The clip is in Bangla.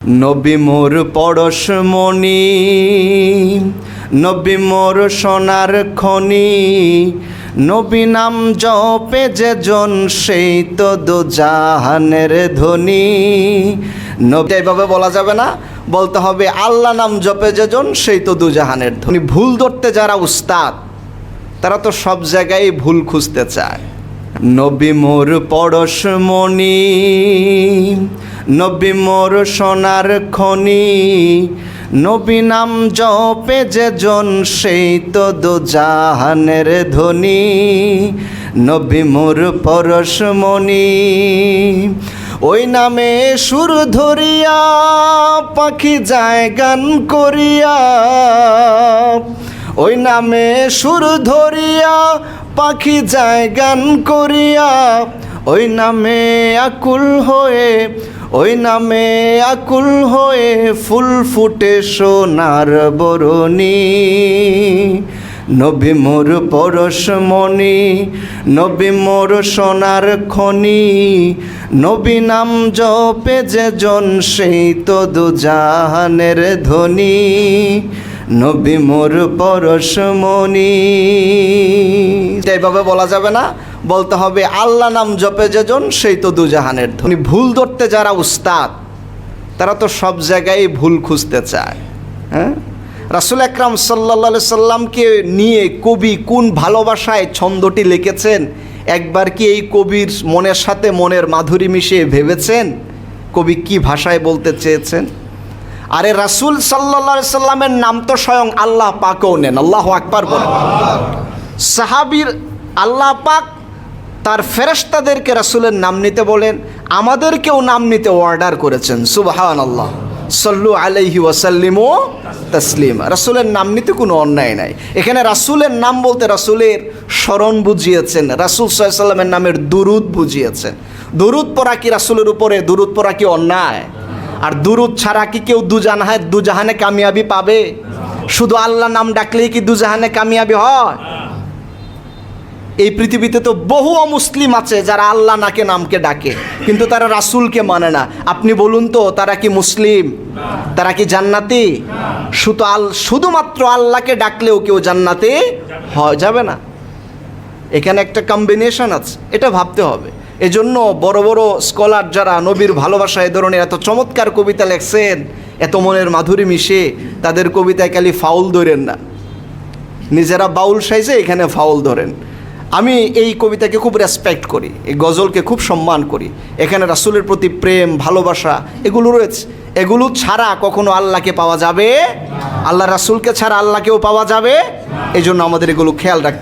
নবী মোর পরশমণি নবী মোর সোনার খনি, নবী নাম জপে যে জন সেই তো দু জাহানের ধ্বনি নবী এইভাবে বলা যাবে না, বলতে হবে আল্লাহ নাম জপে যে জন সেই তো দু জাহানের ধ্বনি ভুল ধরতে যারা উস্তাদ, তারা তো সব জায়গায় ভুল খুঁজতে চায়। নবী মোর পরশমণি নবী মোর সোনার খনি, নবী নাম জপে যে জন সেই তো দু জাহানের ধ্বনি নবী মোর পরশমণি ওই নামে সুর ধরিয়া পাখি যায় গান করিয়া। ওই নামে সুর ধরিয়া, পাখি যায় গান করিয়া। ওই নামে আকুল হয়ে, ওই নামে আকুল হয়ে ফুল ফুটে সোনার বরণী। নবী মোর পরশমণি নবী মোর সোনার খনি। নবী নাম জপে যে জন, সেই তো দু জাহানের ধ্বনি নবী মোর পরশমণি এইভাবে বলা যাবে না, বলতে হবে আল্লাহ নাম জপে যে জন সেই তো দু জাহানের ধ্বনি ভুল ধরতে যারা উস্তাদ, তারা তো সব জায়গায় ভুল খুঁজতে চায় হ্যাঁ? রাসুল আকরাম সাল্লা সাল্লামকে নিয়ে কবি কোন ভালোবাসায় ছন্দটি লিখেছেন? একবার কি এই কবির মনের সাথে মনের মাধুরী মিশিয়ে ভেবেছেন? কবি কি ভাষায় বলতে চেয়েছেন? আরে রাসুল সাল্লা সাল্লামের নাম তো স্বয়ং আল্লাহ পাকও নেন, আল্লাহ আকবার বলেন। সাহাবির আল্লাহ পাক তার ফেরেশতাদেরকে রাসুলের নাম নিতে বলেন, আমাদেরকেও নাম নিতে অর্ডার করেছেন সুবাহান আল্লাহ সল্লু আলাইহি ওয়াসাল্লিমু তসলিম। রাসুলের নাম নিতে কোনো অন্যায় নাই। এখানে রাসুলের নাম বলতে রাসুলের স্মরণ বুঝিয়েছেন, রাসুল সাল্লামের নামের দুরুদ বুঝিয়েছেন। দুরুদ পরা কি রাসুলের উপরে, দুরুদ পরা কি অন্যায়? আর দুরুদ ছাড়া কি কেউ দুজাহানে দুজাহানে কামিয়াবি পাবে? শুধু আল্লাহ নাম ডাকলেই কি দুজাহানে কামিয়াবি হয়? এই পৃথিবীতে তো বহু অমুসলিম আছে যারা আল্লাহ নাকে নামকে ডাকে, কিন্তু তারা রাসুলকে মানে না। আপনি বলুন তো, তারা কি মুসলিম? তারা কি জান্নাতি? শুধু আল, শুধুমাত্র আল্লাহকে ডাকলেও কেউ জান্নাতে হয়, যাবে না। এখানে একটা কম্বিনেশন আছে, এটা ভাবতে হবে। এজন্য বড় বড় স্কলার যারা নবীর ভালোবাসা এ ধরনের এত চমৎকার কবিতা লেখছেন, এত মনের মাধুরী মিশে, তাদের কবিতায় খালি ফাউল ধরেন না। নিজেরা বাউল সাইজে এখানে ফাউল ধরেন। আমি এই কবিতাকে খুব রেসপেক্ট করি, এই গজলকে খুব সম্মান করি। এখানে রাসুলের প্রতি প্রেম, ভালোবাসা, এগুলো রয়েছে। এগুলো ছাড়া কখনো আল্লাহকে পাওয়া যাবে? আল্লাহ রাসুলকে ছাড়া আল্লাহকেও পাওয়া যাবে? এই জন্য আমাদের এগুলো খেয়াল রাখতে